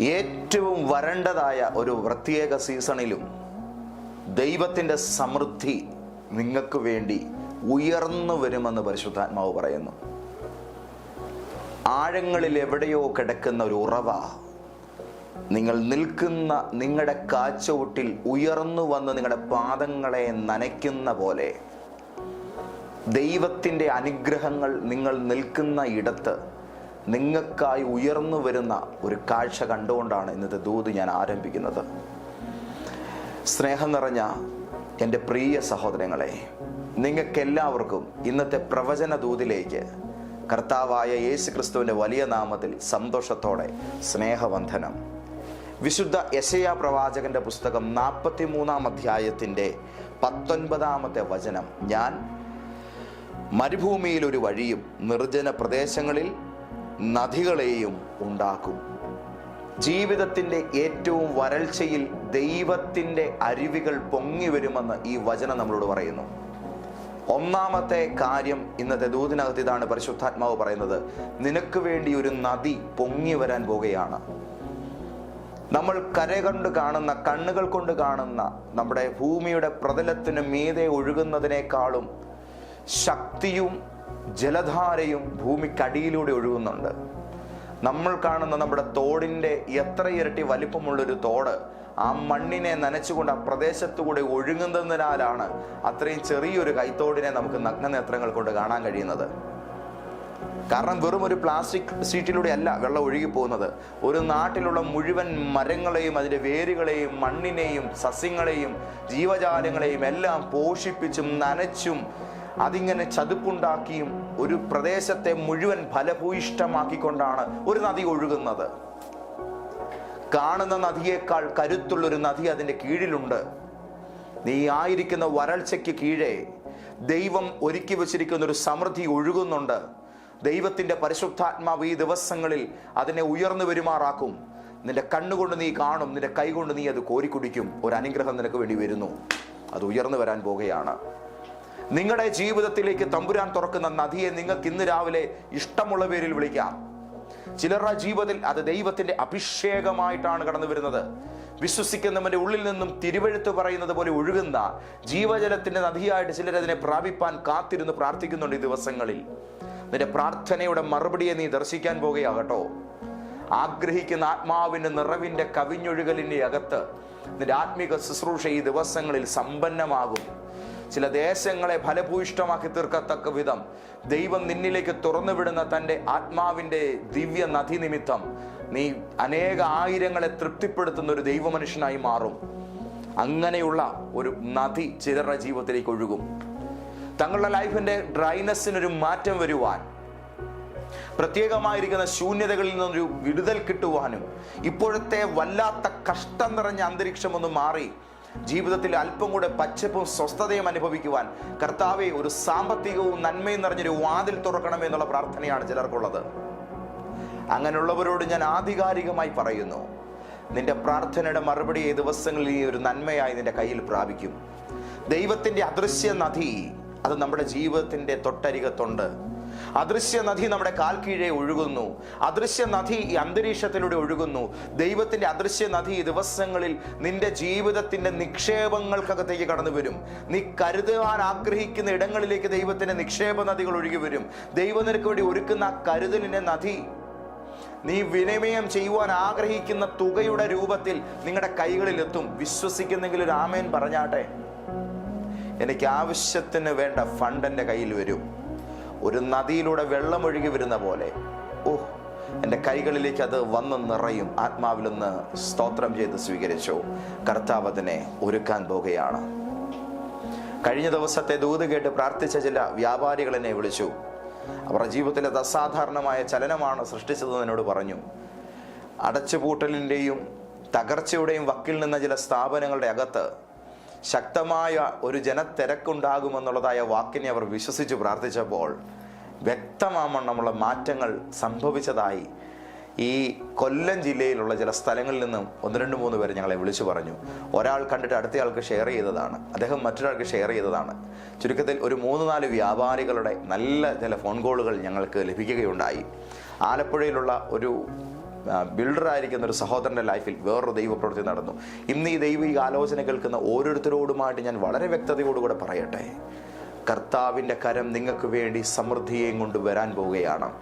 ഏറ്റവും വരണ്ടതായ ഒരു പ്രത്യേക സീസണിലും ദൈവത്തിന്റെ സമൃദ്ധി നിങ്ങൾക്ക് വേണ്ടി ഉയർന്നു വരുമെന്ന് പരിശുദ്ധാത്മാവ് പറയുന്നു. ആഴങ്ങളിൽ എവിടെയോ കിടക്കുന്ന ഒരു ഉറവ നിങ്ങൾ നിൽക്കുന്ന നിങ്ങളുടെ കാച്ചവട്ടിൽ ഉയർന്നു വന്ന് നിങ്ങളുടെ പാദങ്ങളെ നനയ്ക്കുന്ന പോലെ ദൈവത്തിന്റെ അനുഗ്രഹങ്ങൾ നിങ്ങൾ നിൽക്കുന്ന ഇടത്ത് നിങ്ങൾക്കായി ഉയർന്നു വരുന്ന ഒരു കാഴ്ച കണ്ടുകൊണ്ടാണ് ഇന്നത്തെ ദൂത് ഞാൻ ആരംഭിക്കുന്നത്. സ്നേഹം നിറഞ്ഞ എന്റെ പ്രിയ സഹോദരങ്ങളെ നിങ്ങൾക്കെല്ലാവർക്കും ഇന്നത്തെ പ്രവചന ദൂതിലേക്ക് കർത്താവായ യേശു ക്രിസ്തുവിന്റെ വലിയ നാമത്തിൽ സന്തോഷത്തോടെ സ്നേഹവന്ധനം വിശുദ്ധ യശയ പ്രവാചകന്റെ പുസ്തകം നാൽപ്പത്തി മൂന്നാം അധ്യായത്തിന്റെ പത്തൊൻപതാമത്തെ വചനം ഞാൻ മരുഭൂമിയിൽ ഒരു വഴിയും നിർജന പ്രദേശങ്ങളിൽ നദികളെയും ഉണ്ടാക്കും. ജീവിതത്തിന്റെ ഏറ്റവും വരൾച്ചയിൽ ദൈവത്തിന്റെ അരുവികൾ പൊങ്ങി വരുമെന്ന് ഈ വചനം നമ്മളോട് പറയുന്നു. ഒന്നാമത്തെ കാര്യം ഇന്നത്തെ ദൂതിനകത്ത് ഇതാണ് പരിശുദ്ധാത്മാവ് പറയുന്നത്. നിനക്ക് വേണ്ടി ഒരു നദി പൊങ്ങി വരാൻ പോകുകയാണ് നമ്മൾ കര കണ്ട് കാണുന്ന കണ്ണുകൾ കൊണ്ട് കാണുന്ന നമ്മുടെ ഭൂമിയുടെ പ്രതലത്തിന് മീതെ ഒഴുകുന്നതിനേക്കാളും ശക്തിയും ജലധാരയും ഭൂമിക്കടിയിലൂടെ ഒഴുകുന്നുണ്ട്. നമ്മൾ കാണുന്ന നമ്മുടെ തോടിന്റെ എത്ര ഇരട്ടി വലിപ്പമുള്ളൊരു തോട് ആ മണ്ണിനെ നനച്ചുകൊണ്ട് ആ പ്രദേശത്തുകൂടെ ഒഴുകുന്നതിനാലാണ് അത്രയും ചെറിയൊരു കൈത്തോടിനെ നമുക്ക് നഗ്നനേത്രങ്ങൾ കൊണ്ട് കാണാൻ കഴിയുന്നത്. കാരണം വെറും ഒരു പ്ലാസ്റ്റിക് സീറ്റിലൂടെ അല്ല വെള്ളം ഒഴുകി പോകുന്നത് ഒരു നാട്ടിലുള്ള മുഴുവൻ മരങ്ങളെയും അതിന്റെ വേരുകളെയും മണ്ണിനെയും സസ്യങ്ങളെയും ജീവജാലങ്ങളെയും എല്ലാം പോഷിപ്പിച്ചും നനച്ചും അതിങ്ങനെ ചതുപ്പുണ്ടാക്കിയും ഒരു പ്രദേശത്തെ മുഴുവൻ ഫലഭൂയിഷ്ടമാക്കിക്കൊണ്ടാണ് ഒരു നദി ഒഴുകുന്നത്. കാണുന്ന നദിയേക്കാൾ കരുത്തുള്ളൊരു നദി അതിന്റെ കീഴിലുണ്ട്. നീ ആയിരിക്കുന്ന വരൾച്ചയ്ക്ക് കീഴേ ദൈവം ഒരുക്കി വച്ചിരിക്കുന്ന ഒരു സമൃദ്ധി ഒഴുകുന്നുണ്ട്. ദൈവത്തിന്റെ പരിശുദ്ധാത്മാവ് ഈ ദിവസങ്ങളിൽ അതിനെ ഉയർന്നു വരുമാറാക്കും. നിന്റെ കണ്ണുകൊണ്ട് നീ കാണും നിന്റെ കൈകൊണ്ട് നീ അത് കോരിക്കുടിക്കും. ഒരു അനുഗ്രഹം നിനക്ക് വേണ്ടി വരുന്നു. അത് ഉയർന്നു വരാൻ പോകുകയാണ് നിങ്ങളുടെ ജീവിതത്തിലേക്ക് തമ്പുരാൻ തുറക്കുന്ന നദിയെ നിങ്ങൾക്ക് ഇന്ന് രാവിലെ ഇഷ്ടമുള്ള പേരിൽ വിളിക്കാം. ചിലരുടെ ജീവിതത്തിൽ അത് ദൈവത്തിന്റെ അഭിഷേകമായിട്ടാണ് കടന്നു വരുന്നത്. വിശ്വസിക്കുന്നവന്റെ ഉള്ളിൽ നിന്നും തിരുവഴുത്ത് പറയുന്നത് പോലെ ഒഴുകുന്ന ജീവജലത്തിന്റെ നദിയായിട്ട് ചിലരതിനെ പ്രാപിപ്പാൻ കാത്തിരുന്ന് പ്രാർത്ഥിക്കുന്നുണ്ട് ഈ ദിവസങ്ങളിൽ. നിന്റെ പ്രാർത്ഥനയുടെ മറുപടിയെ നീ ദർശിക്കാൻ പോകുകയാകട്ടോ. ആഗ്രഹിക്കുന്ന ആത്മാവിന്റെ നിറവിന്റെ കവിഞ്ഞൊഴുകലിന്റെ അകത്ത് നിന്റെ ആത്മീക ശുശ്രൂഷ ഈ ദിവസങ്ങളിൽ സമ്പന്നമാകും. ചില ദേശങ്ങളെ ഫലഭൂയിഷ്ടമാക്കി തീർക്കത്തക്ക വിധം ദൈവം നിന്നിലേക്ക് തുറന്നുവിടുന്ന തന്റെ ആത്മാവിന്റെ ദിവ്യ നദി നിമിത്തം നീ അനേക ആയിരങ്ങളെ തൃപ്തിപ്പെടുത്തുന്ന ഒരു ദൈവമനുഷ്യനായി മാറും. അങ്ങനെയുള്ള ഒരു നദി ചിലരുടെ ജീവിതത്തിലേക്ക് ഒഴുകും. തങ്ങളുടെ ലൈഫിന്റെ ഡ്രൈനസ്സിനൊരു മാറ്റം വരുവാൻ പ്രത്യേകമായിരിക്കുന്ന ശൂന്യതകളിൽ നിന്നൊരു വിടുതൽ കിട്ടുവാനും ഇപ്പോഴത്തെ വല്ലാത്ത കഷ്ടം നിറഞ്ഞ അന്തരീക്ഷം ഒന്ന് മാറി ജീവിതത്തിൽ അല്പം കൂടെ പച്ചപ്പും സ്വസ്ഥതയും അനുഭവിക്കുവാൻ കർത്താവെ ഒരു സാമ്പത്തികവും നന്മയും നിറഞ്ഞൊരു വാതിൽ തുറക്കണം എന്നുള്ള പ്രാർത്ഥനയാണ് ചിലർക്കുള്ളത്. അങ്ങനെയുള്ളവരോട് ഞാൻ ആധികാരികമായി പറയുന്നു നിന്റെ പ്രാർത്ഥനയുടെ മറുപടി ഈ ദിവസങ്ങളിൽ ഈ ഒരു നന്മയായി നിന്റെ കയ്യിൽ പ്രാപിക്കും. ദൈവത്തിന്റെ അദൃശ്യ നദി അത് നമ്മുടെ ജീവിതത്തിന്റെ തൊട്ടരികത്തുണ്ട്. അദൃശ്യ നദി നമ്മുടെ കാൽ കീഴെ ഒഴുകുന്നു. അദൃശ്യ നദി ഈ അന്തരീക്ഷത്തിലൂടെ ഒഴുകുന്നു. ദൈവത്തിന്റെ അദൃശ്യ നദി ദിവസങ്ങളിൽ നിന്റെ ജീവിതത്തിന്റെ നിക്ഷേപങ്ങൾക്കകത്തേക്ക് കടന്നു വരും നീ കരുതുവാൻ ആഗ്രഹിക്കുന്ന ഇടങ്ങളിലേക്ക് ദൈവത്തിന്റെ നിക്ഷേപ നദികൾ ഒഴുകി വരും. ദൈവം നിനക്ക് വേണ്ടി ഒരുക്കുന്ന കരുതലിന്റെ നദി നീ വിനിമയം ചെയ്യുവാൻ ആഗ്രഹിക്കുന്ന തുകയുടെ രൂപത്തിൽ നിങ്ങളുടെ കൈകളിൽ എത്തും. വിശ്വസിക്കുന്നെങ്കിൽ ഒരു ആമേൻ പറഞ്ഞാട്ടെ. എനിക്ക് ആവശ്യത്തിന് വേണ്ട ഫണ്ട് എന്റെ കയ്യിൽ വരും. ഒരു നദിയിലൂടെ വെള്ളമൊഴുകി വരുന്ന പോലെ. ഓ എന്റെ കൈകളിലേക്ക് അത് വന്ന് നിറയും. ആത്മാവിലൊന്ന് സ്തോത്രം ചെയ്ത് സ്വീകരിച്ചു. കർത്താവ് അതിനെ ഒരുക്കാൻ പോകുകയാണ്. കഴിഞ്ഞ ദിവസത്തെ ദൂത് കേട്ട് പ്രാർത്ഥിച്ച ചില വ്യാപാരികൾ എന്നെ വിളിച്ചു. അവരുടെ ജീവിതത്തിൽ അസാധാരണമായ ചലനമാണ് സൃഷ്ടിച്ചതെന്ന് എന്നോട് പറഞ്ഞു. അടച്ചുപൂട്ടലിന്റെയും തകർച്ചയുടെയും വക്കിൽ നിന്ന ചില സ്ഥാപനങ്ങളുടെ അകത്ത് ശക്തമായ ഒരു ജനത്തിരക്കുണ്ടാകുമെന്നുള്ളതായ വാക്കിനെ അവർ വിശ്വസിച്ച് പ്രാർത്ഥിച്ചപ്പോൾ വ്യക്തമാമണ്ണമുള്ള മാറ്റങ്ങൾ സംഭവിച്ചതായി ഈ കൊല്ലം ജില്ലയിലുള്ള ചില സ്ഥലങ്ങളിൽ നിന്നും ഒന്ന് രണ്ട് മൂന്ന് പേര് ഞങ്ങളെ വിളിച്ചു പറഞ്ഞു. ഒരാൾ കണ്ടിട്ട് അടുത്തയാൾക്ക് ഷെയർ ചെയ്തതാണ്. അദ്ദേഹം മറ്റൊരാൾക്ക് ഷെയർ ചെയ്തതാണ്. ചുരുക്കത്തിൽ ഒരു മൂന്ന് നാല് വ്യാപാരികളുടെ നല്ല ചില ഫോൺ കോളുകൾ ഞങ്ങൾക്ക് ലഭിക്കുകയുണ്ടായി. ആലപ്പുഴയിലുള്ള ഒരു ബിൽഡറായിരിക്കുന്ന ഒരു സഹോദരന്റെ ലൈഫിൽ വേറൊരു ദൈവപ്രവൃത്തി നടന്നു. ഇന്ന് ഈ ദൈവ ഈ ആലോചന കേൾക്കുന്ന ഓരോരുത്തരോടുമായിട്ട് ഞാൻ വളരെ വ്യക്തതയോടുകൂടെ പറയട്ടെ. കർത്താവിന്റെ കരം നിങ്ങൾക്ക് വേണ്ടി സമൃദ്ധിയെയും കൊണ്ട് വരാൻ പോവുകയാണ്.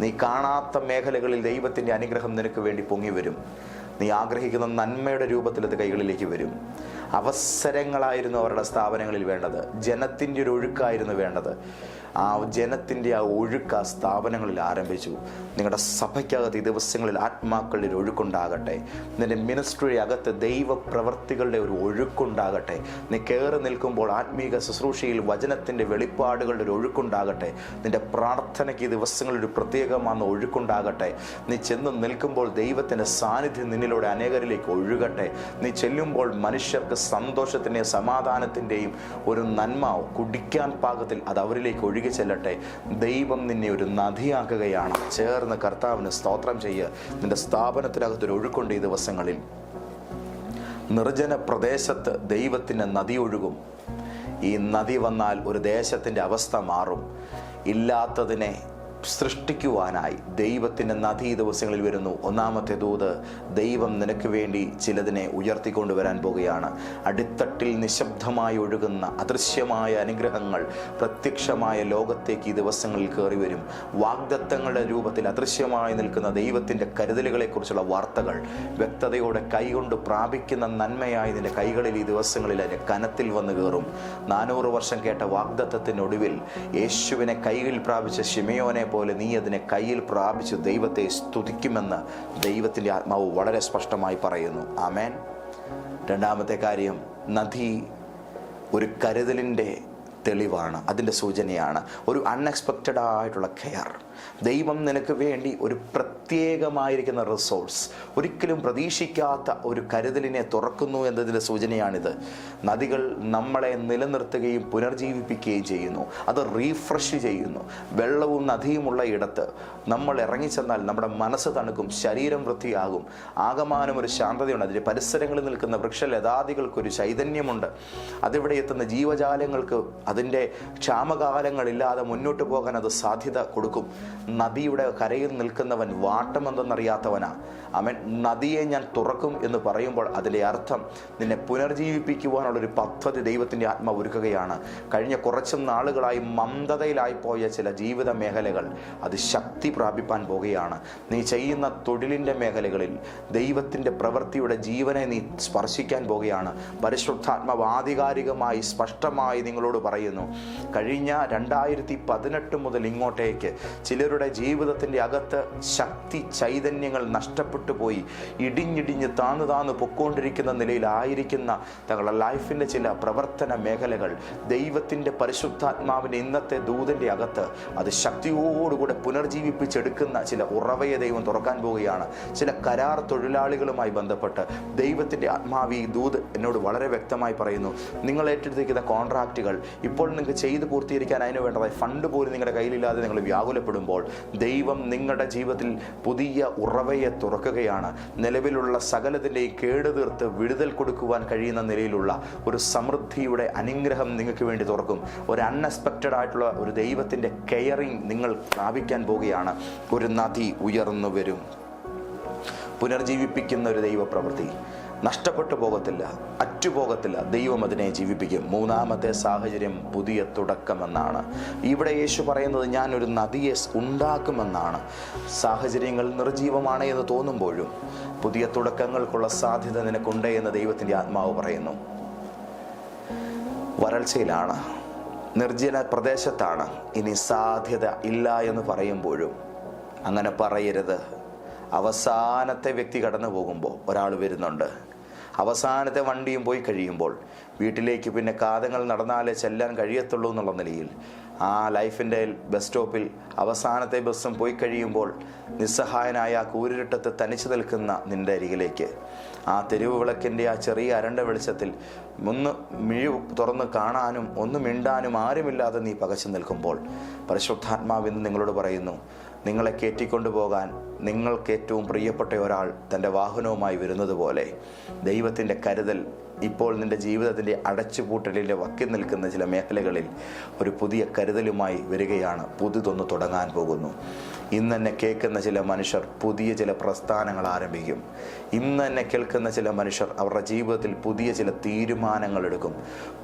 നീ കാണാത്ത മേഖലകളിൽ ദൈവത്തിന്റെ അനുഗ്രഹം നിനക്ക് വേണ്ടി പൊങ്ങി വരും. നീ ആഗ്രഹിക്കുന്ന നന്മയുടെ രൂപത്തിൽ അത് കൈകളിലേക്ക് വരും. അവസരങ്ങളായിരുന്നു അവരുടെ സ്ഥാപനങ്ങളിൽ വേണ്ടത്. ജനത്തിന്റെ ഒരു ഒഴുക്കായിരുന്നു വേണ്ടത്. ആ ജനത്തിന്റെ ആ ഒഴുക്ക് ആ സ്ഥാപനങ്ങളിൽ ആരംഭിച്ചു. നിങ്ങളുടെ സഭയ്ക്കകത്ത് ഈ ദിവസങ്ങളിൽ ആത്മാക്കളുടെ ഒരു ഒഴുക്കുണ്ടാകട്ടെ. നിന്റെ മിനിസ്ട്രി അകത്ത് ദൈവ പ്രവർത്തികളുടെ ഒരു ഒഴുക്കുണ്ടാകട്ടെ. നീ കയറി നിൽക്കുമ്പോൾ ആത്മീക ശുശ്രൂഷയിൽ വചനത്തിന്റെ വെളിപ്പാടുകളുടെ ഒരു ഒഴുക്കുണ്ടാകട്ടെ. നിന്റെ പ്രാർത്ഥനയ്ക്ക് ഈ ദിവസങ്ങളിൽ ഒരു പ്രത്യേകമാണെന്ന് ഒഴുക്കുണ്ടാകട്ടെ. നീ ചെന്ന് നിൽക്കുമ്പോൾ ദൈവത്തിന്റെ സാന്നിധ്യം നിന്നിലൂടെ അനേകരിലേക്ക് ഒഴുകട്ടെ. നീ ചെല്ലുമ്പോൾ മനുഷ്യർക്ക് സന്തോഷത്തിന്റെയും സമാധാനത്തിന്റെയും ഒരു നന്മ കുടിക്കാൻ പാകത്തിൽ അത് അവരിലേക്ക് ഒഴുകി ചെല്ലട്ടെ. ദൈവം നിന്നെ ഒരു നദിയാകുകയാണ് ചേർന്ന് കർത്താവിന് സ്തോത്രം ചെയ്യുക നിന്റെ സ്ഥാപനത്തിനകത്തൊരു ഒഴുക്കുണ്ട് ഈ ദിവസങ്ങളിൽ. നിർജന പ്രദേശത്ത് ദൈവത്തിന്റെ നദി ഒഴുകും. ഈ നദി വന്നാൽ ഒരു ദേശത്തിന്റെ അവസ്ഥ മാറും. ഇല്ലാത്തതിനെ സൃഷ്ടിക്കുവാനായി ദൈവത്തിന്റെ നദീ ദിവസങ്ങളിൽ വരുന്നു. ഒന്നാമത്തെ ദൂത് ദൈവം നിനക്ക് വേണ്ടി ചിലതിനെ ഉയർത്തിക്കൊണ്ടുവരാൻ പോകുകയാണ്. അടിത്തട്ടിൽ നിശബ്ദമായി ഒഴുകുന്ന അദൃശ്യമായ അനുഗ്രഹങ്ങൾ പ്രത്യക്ഷമായ ലോകത്തേക്ക് ഈ ദിവസങ്ങളിൽ കയറി വരും. വാഗ്ദത്തങ്ങളുടെ രൂപത്തിൽ അദൃശ്യമായി നിൽക്കുന്ന ദൈവത്തിന്റെ കരുതലുകളെക്കുറിച്ചുള്ള വാർത്തകൾ വ്യക്തതയോടെ കൈകൊണ്ട് പ്രാപിക്കുന്ന നന്മയായി നിന്റെ കൈകളിൽ ഈ ദിവസങ്ങളിൽ അതിന്റെ കനത്തിൽ വന്ന് കയറും. നാനൂറ് വർഷം കേട്ട വാഗ്ദത്തത്തിനൊടുവിൽ യേശുവിനെ കൈകളിൽ പ്രാപിച്ച ഷിമയോനെ പോലെ നീ അതിനെ കയ്യിൽ പ്രാപിച്ച് ദൈവത്തെ സ്തുതിക്കുമെന്ന് ദൈവത്തിന്റെ ആത്മാവ് വളരെ സ്പഷ്ടമായി പറയുന്നു. ആമേൻ. രണ്ടാമത്തെ കാര്യം നദി ഒരു കരുതലിന്റെ തെളിവാണ് അതിന്റെ സൂചനയാണ് ഒരു അൺഎക്സ്പെക്റ്റഡ് ആയിട്ടുള്ള കെയർ. ദൈവം നിനക്ക് വേണ്ടി ഒരു പ്രത്യേകമായിരിക്കുന്ന റിസോഴ്സ് ഒരിക്കലും പ്രതീക്ഷിക്കാത്ത ഒരു കരുതലിനെ തുറക്കുന്നു എന്നതിന്റെ സൂചനയാണിത്. നദികൾ നമ്മളെ നിലനിർത്തുകയും പുനർജീവിപ്പിക്കുകയും ചെയ്യുന്നു. അത് റീഫ്രഷ് ചെയ്യുന്നു. വെള്ളവും നദിയുമുള്ള ഇടത്ത് നമ്മൾ ഇറങ്ങിച്ചെന്നാൽ നമ്മുടെ മനസ്സ് തണുക്കും ശരീരം വൃത്തിയാകും. ആകമാനം ഒരു ശാന്തതയുണ്ട്. അതിന്റെ പരിസരങ്ങളിൽ നിൽക്കുന്ന വൃക്ഷലതാദികൾക്കൊരു ചൈതന്യമുണ്ട്. അതിവിടെ എത്തുന്ന ജീവജാലങ്ങൾക്ക് അതിന്റെ ക്ഷാമകാലങ്ങളില്ലാതെ മുന്നോട്ട് പോകാൻ അത് സാധ്യത കൊടുക്കും. നദിയുടെ കരയിൽ നിൽക്കുന്നവൻ വാട്ടമെന്തെന്നറിയാത്തവനാ. അവൻ നദിയെ ഞാൻ തുറക്കും എന്ന് പറയുമ്പോൾ അതിലെ അർത്ഥം നിന്നെ പുനർജീവിപ്പിക്കുവാനുള്ളൊരു പദ്ധതി ദൈവത്തിന്റെ ആത്മ ഒരുക്കുകയാണ്. കഴിഞ്ഞ കുറച്ച് നാളുകളായി മന്ദതയിലായി പോയ ചില ജീവിത മേഖലകൾ അത് ശക്തി പ്രാപിപ്പാൻ പോകുകയാണ്. നീ ചെയ്യുന്ന തൊഴിലിന്റെ മേഖലകളിൽ ദൈവത്തിന്റെ പ്രവൃത്തിയുടെ ജീവനെ നീ സ്പർശിക്കാൻ പോകുകയാണ്. പരിശുദ്ധാത്മാവ് ആധികാരികമായി സ്പഷ്ടമായി നിങ്ങളോട് പറയുന്നു കഴിഞ്ഞ രണ്ടായിരത്തി പതിനെട്ട് മുതൽ ഇങ്ങോട്ടേക്ക് ചിലരുടെ ജീവിതത്തിന്റെ അകത്ത് ശക്തി ചൈതന്യങ്ങൾ നഷ്ടപ്പെട്ടു പോയി. ഇടിഞ്ഞിടിഞ്ഞ് താന്നു താന്നു പൊക്കോണ്ടിരിക്കുന്ന നിലയിലായിരിക്കുന്ന തങ്ങളുടെ ലൈഫിന്റെ ചില പ്രവർത്തന മേഖലകൾ ദൈവത്തിന്റെ പരിശുദ്ധാത്മാവിന്റെ ഇന്നത്തെ ദൂതന്റെ അകത്ത് അത് ശക്തിയോടുകൂടെ പുനർജീവിപ്പിച്ചെടുക്കുന്ന ചില ഉറവയെ ദൈവം തുറക്കാൻ പോവുകയാണ്. ചില കരാർ തൊഴിലാളികളുമായി ബന്ധപ്പെട്ട് ദൈവത്തിന്റെ ആത്മാവി ഈ ദൂത് എന്നോട് വളരെ വ്യക്തമായി പറയുന്നു നിങ്ങൾ ഏറ്റെടുത്തിരിക്കുന്ന കോൺട്രാക്റ്റുകൾ ഇപ്പോൾ നിങ്ങൾക്ക് ചെയ്ത് പൂർത്തീകരിക്കാൻ അതിന് വേണ്ടതായി ഫണ്ട് പോലും നിങ്ങളുടെ കയ്യിലില്ലാതെ നിങ്ങൾ വ്യാകുലപ്പെടുമ്പോൾ ദൈവം നിങ്ങളുടെ ജീവിതത്തിൽ പുതിയ ഉറവയെ തുറക്കുകയാണ്. നിലവിലുള്ള സകലത്തിന്റെയും കേട് തീർത്ത് വിടുതൽ കൊടുക്കുവാൻ കഴിയുന്ന നിലയിലുള്ള ഒരു സമൃദ്ധിയുടെ അനുഗ്രഹം നിങ്ങൾക്ക് വേണ്ടി തുറക്കും. ഒരു അൺഎക്സ്പെക്റ്റഡ് ആയിട്ടുള്ള ഒരു ദൈവത്തിന്റെ കെയറിങ് നിങ്ങൾ പ്രാപിക്കാൻ പോവുകയാണ് ഒരു നദി ഉയർന്നു വരും. പുനർജീവിപ്പിക്കുന്ന ഒരു ദൈവപ്രവൃത്തി. നഷ്ടപ്പെട്ടു പോകത്തില്ല അറ്റുപോകത്തില്ല. ദൈവം അതിനെ ജീവിപ്പിക്കും. മൂന്നാമത്തെ സാഹചര്യം പുതിയ തുടക്കമെന്നാണ്. ഇവിടെ യേശു പറയുന്നത് ഞാൻ ഒരു നദിയെ ഉണ്ടാക്കുമെന്നാണ്. സാഹചര്യങ്ങൾ നിർജീവമാണ് എന്ന് തോന്നുമ്പോഴും പുതിയ തുടക്കങ്ങൾക്കുള്ള സാധ്യത നിനക്കുണ്ട് എന്ന് ദൈവത്തിന്റെ ആത്മാവ് പറയുന്നു. വരൾച്ചയിലാണ്. നിർജന പ്രദേശത്താണ്. ഇനി സാധ്യത ഇല്ല എന്ന് പറയുമ്പോഴും അങ്ങനെ പറയരുത്. അവസാനത്തെ വ്യക്തി കടന്നു പോകുമ്പോൾ ഒരാൾ വരുന്നുണ്ട്. അവസാനത്തെ വണ്ടിയും പോയി കഴിയുമ്പോൾ വീട്ടിലേക്ക് പിന്നെ കാതങ്ങൾ നടന്നാലേ ചെല്ലാൻ കഴിയത്തുള്ളൂ എന്നുള്ള നിലയിൽ ആ ലൈഫിന്റെ ബസ് സ്റ്റോപ്പിൽ അവസാനത്തെ ബസ്സും പോയി കഴിയുമ്പോൾ നിസ്സഹായനായ ആ കൂരിരുട്ടത്ത് തനിച്ചു നിൽക്കുന്ന നിന്റെ അരികിലേക്ക് ആ തെരുവ് വിളക്കിന്റെ ആ ചെറിയ അരണ്ട വെളിച്ചത്തിൽ ഒന്ന് മിഴി തുറന്ന് കാണാനും ഒന്ന് മിണ്ടാനും ആരുമില്ലാതെ നീ പകച്ചു നിൽക്കുമ്പോൾ പരിശുദ്ധാത്മാവിന്ന് നിങ്ങളോട് പറയുന്നു നിങ്ങളെ കയറ്റിക്കൊണ്ടു പോകാൻ നിങ്ങൾക്ക് ഏറ്റവും പ്രിയപ്പെട്ട ഒരാൾ തന്റെ വാഹനവുമായി വരുന്നത് പോലെ ദൈവത്തിന്റെ കരുതൽ ഇപ്പോൾ നിന്റെ ജീവിതത്തിന്റെ അടച്ചുപൂട്ടലിന്റെ വക്കി നിൽക്കുന്ന ചില മേഖലകളിൽ ഒരു പുതിയ കരുതലുമായി വരികയാണ്. പുതുതൊന്ന് തുടങ്ങാൻ പോകുന്നു. ഇന്ന് തന്നെ കേൾക്കുന്ന ചില മനുഷ്യർ പുതിയ ചില പ്രസ്ഥാനങ്ങൾ ആരംഭിക്കും. ഇന്ന് തന്നെ കേൾക്കുന്ന ചില മനുഷ്യർ അവരുടെ ജീവിതത്തിൽ പുതിയ ചില തീരുമാനങ്ങൾ എടുക്കും.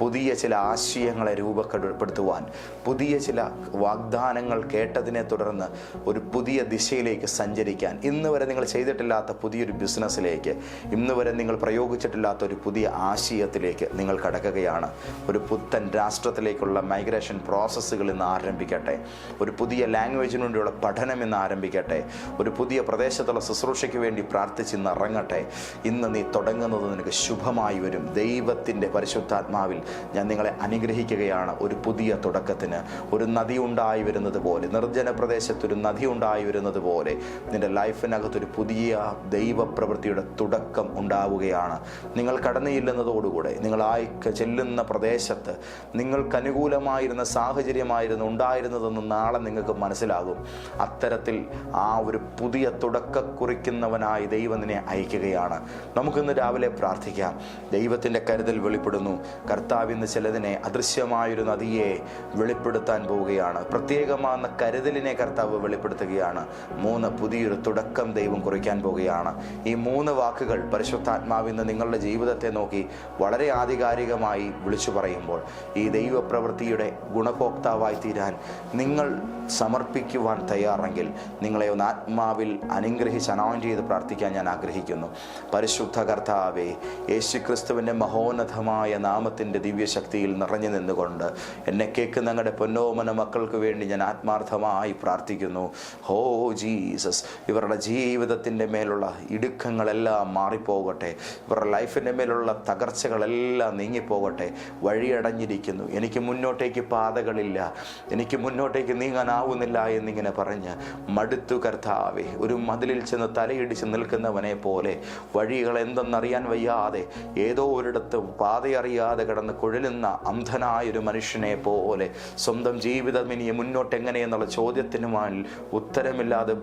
പുതിയ ചില ആശയങ്ങളെ രൂപപ്പെടുത്തുവാൻ പുതിയ ചില വാഗ്ദാനങ്ങൾ കേട്ടതിനെ തുടർന്ന് ഒരു പുതിയ ദിശയിലേക്ക് സഞ്ചരിക്കാൻ ഇന്ന് വരെ നിങ്ങൾ ചെയ്തിട്ടില്ലാത്ത പുതിയൊരു ബിസിനസ്സിലേക്ക് ഇന്ന് വരെ നിങ്ങൾ പ്രയോഗിച്ചിട്ടില്ലാത്ത ഒരു പുതിയ ആശയത്തിലേക്ക് നിങ്ങൾ കടക്കുകയാണ്. ഒരു പുത്തൻ രാഷ്ട്രത്തിലേക്കുള്ള മൈഗ്രേഷൻ പ്രോസസ്സുകൾ ഇന്ന് ആരംഭിക്കട്ടെ. ഒരു പുതിയ ലാംഗ്വേജിന് വേണ്ടിയുള്ള പഠനം ഇന്ന് ആരംഭിക്കട്ടെ. ഒരു പുതിയ പ്രദേശത്തുള്ള ശുശ്രൂഷയ്ക്ക് വേണ്ടി പ്രാർത്ഥിച്ച് ഇന്ന് ഇറങ്ങട്ടെ. ഇന്ന് നീ തുടങ്ങുന്നത് നിനക്ക് ശുഭമായി വരും. ദൈവത്തിന്റെ പരിശുദ്ധാത്മാവിൽ ഞാൻ നിങ്ങളെ അനുഗ്രഹിക്കുകയാണ് ഒരു പുതിയ തുടക്കത്തിന്. ഒരു നദി ഉണ്ടായി വരുന്നത് പോലെ നിർജന പ്രദേശത്ത് ഒരു നദി ഉണ്ടായി വരുന്നത് പോലെ നിന്റെ ലൈഫിനകത്തൊരു പുതിയ ദൈവപ്രവൃത്തിയുടെ തുടക്കം ഉണ്ടാവുകയാണ്. നിങ്ങൾ കടന്നു ചെല്ലുന്നതോടുകൂടെ നിങ്ങളായി ചെല്ലുന്ന പ്രദേശത്ത് നിങ്ങൾക്ക് അനുകൂലമായിരുന്ന സാഹചര്യമായിരുന്നു ഉണ്ടായിരുന്നതെന്ന് നാളെ നിങ്ങൾക്ക് മനസ്സിലാകും. അത്തരത്തിൽ ആ ഒരു പുതിയ തുടക്ക കുറിക്കുന്നവനായി ദൈവം നിന്നെ അയക്കുകയാണ്. നമുക്കിന്ന് രാവിലെ പ്രാർത്ഥിക്കാം. ദൈവത്തിന്റെ കരുതൽ വെളിപ്പെടുന്നു. കർത്താവ് ഇന്ന് ചിലതിനെ അദൃശ്യമായൊരു നദിയെ വെളിപ്പെടുത്താൻ പോവുകയാണ്. പ്രത്യേകമാകുന്ന കരുതലിനെ കർത്താവ് വെളിപ്പെടുത്തുകയാണ്. മൂന്ന് പുതിയൊരു തുടക്കം ദൈവം കുറിക്കാൻ പോവുകയാണ് ഈ മൂന്ന് വാക്കുകൾ പരിശുദ്ധാത്മാവിൽ നിന്ന് നിങ്ങളുടെ ജീവിതത്തെ നോക്കി വളരെ ആധികാരികമായി വിളിച്ചു പറയുമ്പോൾ ഈ ദൈവപ്രവൃത്തിയുടെ ഗുണഭോക്താവായി തീരാൻ നിങ്ങൾ സമർപ്പിക്കുവാൻ തയ്യാറെങ്കിൽ നിങ്ങളെ ഒന്ന് ആത്മാവിൽ അനുഗ്രഹിച്ച് അനോയിന്റ് ചെയ്ത് പ്രാർത്ഥിക്കാൻ ഞാൻ ആഗ്രഹിക്കുന്നു. പരിശുദ്ധ കർത്താവേ യേശു ക്രിസ്തുവിന്റെ മഹോന്നതമായ നാമത്തിന്റെ ദിവ്യശക്തിയിൽ നിറഞ്ഞു നിന്നുകൊണ്ട് എന്നെ കേൾക്കുന്ന ഞങ്ങളുടെ പൊന്നോമന മക്കൾക്ക് വേണ്ടി ഞാൻ ആത്മാർത്ഥമായി പ്രാർത്ഥിക്കുന്നു. ഹോ ജീസസ് ഇവരുടെ ജീവിതത്തിന്റെ മേലുള്ള ഇടുക്കങ്ങളെല്ലാം മാറിപ്പോകട്ടെ. ഇവരുടെ ലൈഫിന്റെ മേലുള്ള തകർച്ചകളെല്ലാം നീങ്ങിപ്പോകട്ടെ. വഴിയടഞ്ഞിരിക്കുന്നു. എനിക്ക് മുന്നോട്ടേക്ക് പാതകളില്ല. എനിക്ക് മുന്നോട്ടേക്ക് നീങ്ങാനാവുന്നില്ല എന്നിങ്ങനെ പറഞ്ഞ് മടുത്തു കർത്താവേ. ഒരു മതിലിൽ ചെന്ന് തലയിടിച്ച് നിൽക്കുന്നവനെ പോലെ വഴികൾ എന്തെന്നറിയാൻ വയ്യാതെ ഏതോ ഒരിടത്ത് പാതയറിയാതെ കിടന്ന് കുഴലുന്ന അന്ധനായൊരു മനുഷ്യനെ പോലെ സ്വന്തം ജീവിതം ഇനി മുന്നോട്ട് എങ്ങനെയെന്നുള്ള ചോദ്യത്തിനുമായി ഉത്തരമില്ലാതെ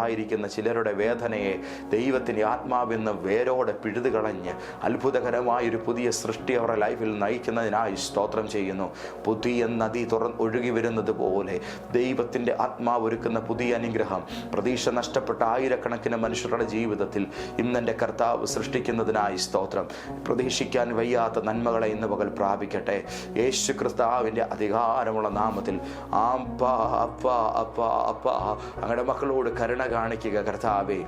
ഭാരത്തോടായിരിക്കുന്ന ചിലരുടെ വേദനയെ ദൈവത്തിന്റെ ആത്മാവെന്ന് വേരോടെ പിഴുതുകളഞ്ഞ് അത്ഭുതകരമായൊരു പുതിയ സൃഷ്ടി അവരുടെ ലൈഫിൽ നയിക്കുന്നതിനായി സ്തോത്രം ചെയ്യുന്നു. പുതിയ നദി തുറ ഒഴുകി വരുന്നത് പോലെ ദൈവത്തിന്റെ ആത്മാവ് ഒരുക്കുന്ന പുതിയ അനുഗ്രഹം. പ്രതീക്ഷ നഷ്ടപ്പെട്ട ആയിരക്കണക്കിന് മനുഷ്യരുടെ ജീവിതത്തിൽ ഇന്നെന്റെ കർത്താവ് സൃഷ്ടിക്കുന്നതിനായി സ്തോത്രം. പ്രതീക്ഷിക്കാൻ വയ്യാത്ത നന്മകളെ ഇന്ന് പകൽ പ്രാപിക്കട്ടെ. യേശു ക്രിസ്താവിന്റെ അധികാരമുള്ള നാമത്തിൽ ആപ്പ അപ്പ. അങ്ങയുടെ മക്കളോട് കരുണ കാണിക്കുക കർത്താവേ.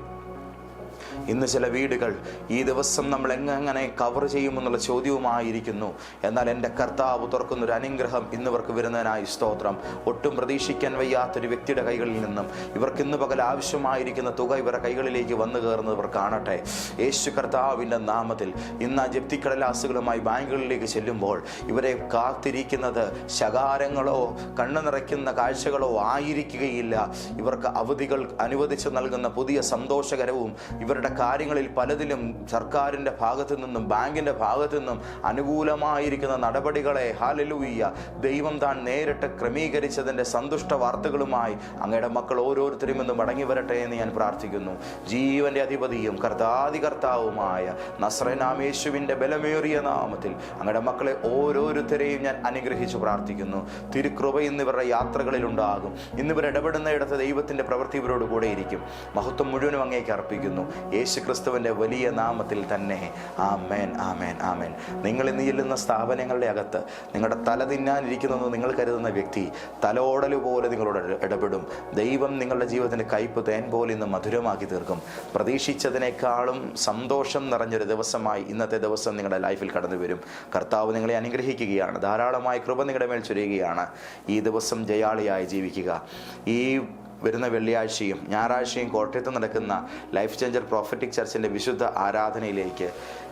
ഇന്ന് ചില വീടുകൾ ഈ ദിവസം നമ്മൾ എങ്ങനെ കവർ ചെയ്യുമെന്നുള്ള ചോദ്യവുമായിരിക്കുന്നു. എന്നാൽ എന്റെ കർത്താവ് തുറക്കുന്ന ഒരു അനുഗ്രഹം ഇന്ന് ഇവർക്ക് വരുന്നതിനായി സ്തോത്രം. ഒട്ടും പ്രതീക്ഷിക്കാൻ വയ്യാത്തൊരു വ്യക്തിയുടെ കൈകളിൽ നിന്നും ഇവർക്ക് ഇന്ന് പകൽ ആവശ്യമായിരിക്കുന്ന തുക ഇവരുടെ കൈകളിലേക്ക് വന്നു കയറുന്നത് ഇവർ കാണട്ടെ. യേശു കർത്താവിന്റെ നാമത്തിൽ ഇന്ന് ആ ജപ്തിക്കടലാസുകളുമായി ബാങ്കുകളിലേക്ക് ചെല്ലുമ്പോൾ ഇവരെ കാത്തിരിക്കുന്നത് ശകാരങ്ങളോ കണ്ണു നിറയ്ക്കുന്ന കാഴ്ചകളോ ആയിരിക്കുകയില്ല. ഇവർക്ക് അവധികൾ അനുവദിച്ച് നൽകുന്ന പുതിയ സന്തോഷകരവും ഇവരുടെ കാര്യങ്ങളിൽ പലതിലും സർക്കാരിന്റെ ഭാഗത്തു നിന്നും ബാങ്കിന്റെ ഭാഗത്തു നിന്നും അനുകൂലമായിരിക്കുന്ന നടപടികളെ ഹാലലൂയ്യ ദൈവം താൻ നേരിട്ട് ക്രമീകരിച്ചതിന്റെ സന്തുഷ്ട വാർത്തകളുമായി അങ്ങയുടെ മക്കൾ ഓരോരുത്തരും ഇന്ന് മടങ്ങി വരട്ടെ എന്ന് ഞാൻ പ്രാർത്ഥിക്കുന്നു. ജീവന്റെ അധിപതിയും കർത്താതി കർത്താവുമായ നസ്രനാമേശുവിന്റെ ബലമേറിയ നാമത്തിൽ അങ്ങയുടെ മക്കളെ ഓരോരുത്തരെയും ഞാൻ അനുഗ്രഹിച്ചു പ്രാർത്ഥിക്കുന്നു. തിരുക്കൃപ ഇന്നിവരുടെ യാത്രകളിൽ ഉണ്ടാകും. ഇന്നിവർ ഇടപെടുന്നയിടത്ത് ദൈവത്തിന്റെ പ്രവൃത്തി ഇവരോട് കൂടെ ഇരിക്കും. മഹത്വം മുഴുവനും അങ്ങേക്ക് അർപ്പിക്കുന്നു. യേശു ക്രിസ്തുവിന്റെ വലിയ നാമത്തിൽ തന്നെ. ആമേൻ ആമേൻ ആമേൻ. നിങ്ങൾ ഇന്ന് ചെല്ലുന്ന സ്ഥാപനങ്ങളുടെ അകത്ത് നിങ്ങളുടെ തല തിന്നാനിരിക്കുന്നതെന്ന് നിങ്ങൾ കരുതുന്ന വ്യക്തി തലോടൽ പോലെ നിങ്ങളോട് ഇട- ഇടപെടും. ദൈവം നിങ്ങളുടെ ജീവിതത്തിന്റെ കയ്പ് തേൻ പോലെ ഇന്ന് മധുരമാക്കി തീർക്കും. പ്രതീക്ഷിച്ചതിനേക്കാളും സന്തോഷം നിറഞ്ഞൊരു ദിവസമായി ഇന്നത്തെ ദിവസം നിങ്ങളുടെ ലൈഫിൽ കടന്നു വരും. കർത്താവ് നിങ്ങളെ അനുഗ്രഹിക്കുകയാണ്. ധാരാളമായ കൃപ നിങ്ങളുടെ മേൽ ചൊരിയുകയാണ്. ഈ ദിവസം ജയാളിയായി ജീവിക്കുക. ഈ വരുന്ന വെള്ളിയാഴ്ചയും ഞായറാഴ്ചയും കോട്ടയത്ത് നടക്കുന്ന ലൈഫ് ചേഞ്ചർ പ്രോഫറ്റിക് ചർച്ചിന്റെ വിശുദ്ധ ആരാധനയിലേക്ക്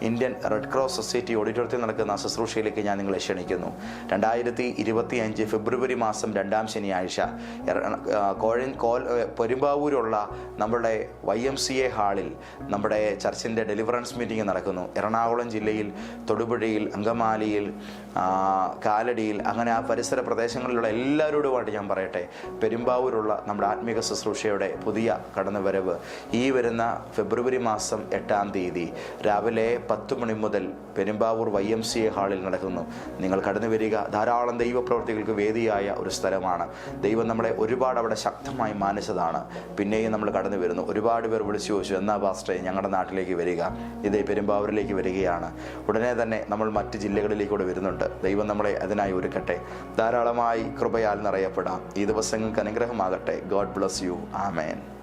ഇന്ത്യൻ റെഡ് ക്രോസ് സൊസൈറ്റി ഓഡിറ്റോറിയത്തിൽ നടക്കുന്ന ശുശ്രൂഷയിലേക്ക് ഞാൻ നിങ്ങളെ ക്ഷണിക്കുന്നു. രണ്ടായിരത്തി ഇരുപത്തി അഞ്ച് ഫെബ്രുവരി മാസം രണ്ടാം ശനിയാഴ്ച കോഴ കോൽ പെരുമ്പാവൂരുള്ള നമ്മുടെ വൈ എം സി എ ഹാളിൽ നമ്മുടെ ചർച്ചിന്റെ ഡെലിവറൻസ് മീറ്റിംഗ് നടക്കുന്നു. എറണാകുളം ജില്ലയിൽ തൊടുപുഴയിൽ അങ്കമാലിയിൽ കാലടിയിൽ അങ്ങനെ ആ പരിസര പ്രദേശങ്ങളിലുള്ള എല്ലാവരോടുമായിട്ട് ഞാൻ പറയട്ടെ. പെരുമ്പാവൂരുള്ള നമ്മുടെ ആത്മീക ശുശ്രൂഷയുടെ പുതിയ കടന്നുവരവ്. ഈ വരുന്ന ഫെബ്രുവരി മാസം എട്ടാം തീയതി രാവിലെ പത്ത് മണി മുതൽ Perumbavoor Y M C A ഹാളിൽ നടക്കുന്നു. നിങ്ങൾ കടന്നു വരിക ധാരാളം ദൈവപ്രവർത്തികൾക്ക് വേദിയായ ഒരു സ്ഥലമാണ്. ദൈവം നമ്മളെ ഒരുപാട് അവിടെ ശക്തമായി മാനിച്ചതാണ്. പിന്നെയും നമ്മൾ കടന്നു വരുന്നു ഒരുപാട് പേർ വിളിച്ചു ചോദിച്ചു എന്നാ പാസ്റ്റേ ഞങ്ങളുടെ നാട്ടിലേക്ക് വരിക. ഇതേ പെരുമ്പാവൂരിലേക്ക് വരികയാണ്. ഉടനെ തന്നെ നമ്മൾ മറ്റ് ജില്ലകളിലേക്കൂടെ വരുന്നുണ്ട്. ദൈവം നമ്മളെ അതിനായി ഒരുക്കട്ടെ. ധാരാളമായി കൃപയാൽ നിറയപ്പെടാം. ഈ ദിവസങ്ങൾക്ക് അനുഗ്രഹമാകട്ടെ. God Bless you. Amen.